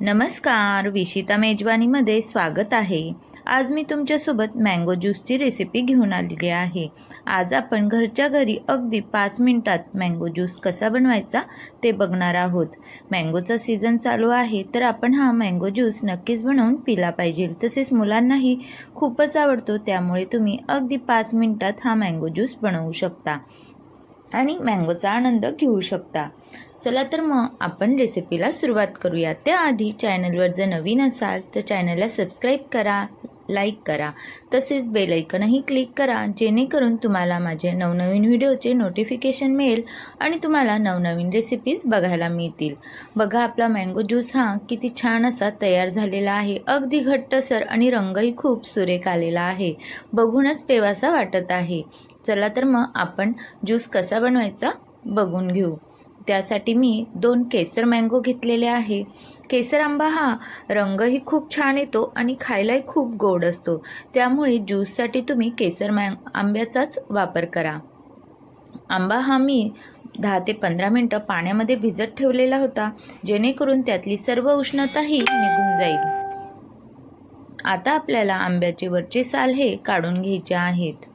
नमस्कार विशिता मेजवानीमध्ये स्वागत आहे. आज मी तुमच्यासोबत मँगो ज्यूसची रेसिपी घेऊन आलेली आहे. आज आपण घरच्या घरी अगदी पाच मिनिटात मँगो ज्यूस कसा बनवायचा ते बघणार आहोत. मँगोचा सीझन चालू आहे तर आपण हा मँगो ज्यूस नक्कीच बनवून पिला पाहिजे. तसेच मुलांनाही खूपच आवडतो त्यामुळे तुम्ही अगदी पाच मिनटात हा मँगो ज्यूस बनवू शकता. आणि मँगोचा आनंद घेऊ शकता. चला तर मग आपण रेसिपीला सुरुवात करूया. त्याआधी चॅनलवर जर नवीन असाल तर चॅनलला सबस्क्राईब करा लाईक करा. तसेच बेलायकनही क्लिक करा जेणेकरून तुम्हाला माझे नवनवीन व्हिडिओचे नोटिफिकेशन मिळेल आणि तुम्हाला नवनवीन रेसिपीज बघायला मिळतील. बघा आपला मँगो ज्यूस हा किती छान असा तयार झालेला आहे. अगदी घट्टसर आणि रंगही खूप सुरेख आलेला आहे. बघूनच पेवासा वाटत आहे. चला तर मग आपण ज्यूस कसा बनवायचा बघून घेऊ. त्यासाठी मी दोन केसर मँगो घेतलेले आहे. केसर आंबा हा रंगही खूप छान येतो आणि खायलाही खूप गोड असतो. त्यामुळे ज्यूससाठी तुम्ही केसर मँग आंब्याचाच वापर करा. आंबा हा मी दहा ते पंधरा मिनटं पाण्यामध्ये भिजत ठेवलेला होता. जेणेकरून त्यातली सर्व उष्णताही निघून जाईल. आता आपल्याला आंब्याचे वरचे साल हे काढून घ्यायचे आहेत.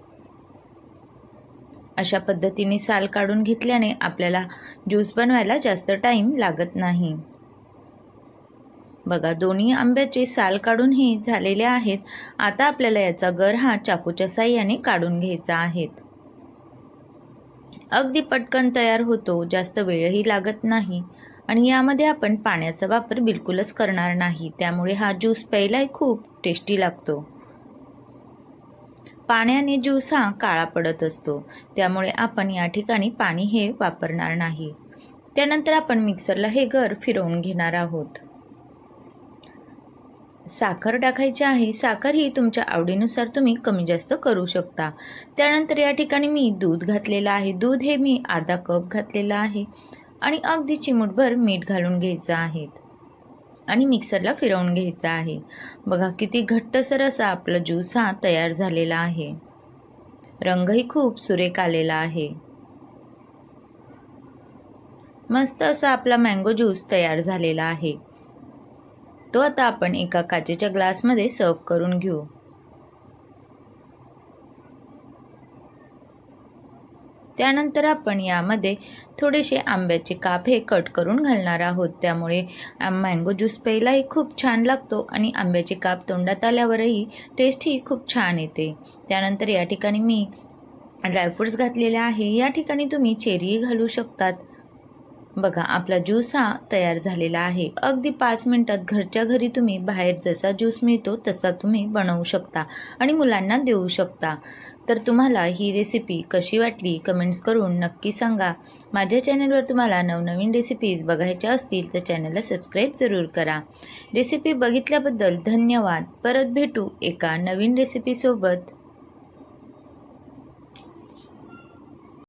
अशा पद्धतीने साल काढून घेतल्याने आपल्याला ज्यूस बनवायला जास्त टाईम लागत नाही. बघा दोन्ही आंब्याचे साल काढून हे झालेले आहेत. आता आपल्याला याचा गर हा चाकूच्या साह्याने काढून घ्यायचा आहेत अगदी पटकन तयार होतो जास्त वेळही लागत नाही. आणि यामध्ये आपण पाण्याचा वापर बिलकुलच करणार नाही. त्यामुळे हा ज्यूस प्यायलाही खूप टेस्टी लागतो. पाण्याने ज्यूस हा काळा पडत असतो. त्यामुळे आपण या ठिकाणी पाणी हे वापरणार नाही. त्यानंतर आपण मिक्सरला हे घर फिरवून घेणार आहोत. साखर टाकायची आहे. साखर ही तुमच्या आवडीनुसार तुम्ही कमी जास्त करू शकता. त्यानंतर या ठिकाणी मी दूध घातलेलं आहे. दूध हे मी अर्धा कप घातलेलं आहे आणि अगदी चिमूटभर मीठ घालून घ्यायचं आहे. आणि मिक्सरला फिरवून घ्यायचा आहे. बघा किती घट्टसर असा आपला ज्यूस हा तयार झालेला आहे. रंगही खूप सुरेख आलेला आहे. मस्त असा आपला मँगो ज्यूस तयार झालेला आहे. तो आता आपण एका काचेच्या ग्लासमध्ये सर्व करून घेऊ. त्यानंतर आपण यामध्ये थोडेसे आंब्याचे काप हे कट करून घालणार आहोत. त्यामुळे मँगो ज्यूस प्यायलाही खूप छान लागतो आणि आंब्याचे काप तोंडात आल्यावरही टेस्ट ही खूप छान येते. त्यानंतर या ठिकाणी मी ड्रायफ्रूट्स घातलेले आहे. या ठिकाणी तुम्ही चेरीही घालू शकतात. बघा आपला ज्यूस हा तयार झालेला आहे. अगदी पाच मिनटात घरच्या घरी तुम्ही बाहेर जसा ज्यूस मिळतो तसा तुम्ही बनवू शकता आणि मुलांना देऊ शकता. तर तुम्हाला ही रेसिपी कशी वाटली कमेंट्स करून नक्की सांगा. माझ्या चॅनलवर तुम्हाला नवनवीन रेसिपीज बघायच्या असतील तर चॅनलला सबस्क्राईब जरूर करा. रेसिपी बघितल्याबद्दल धन्यवाद. परत भेटू एका नवीन रेसिपीसोबत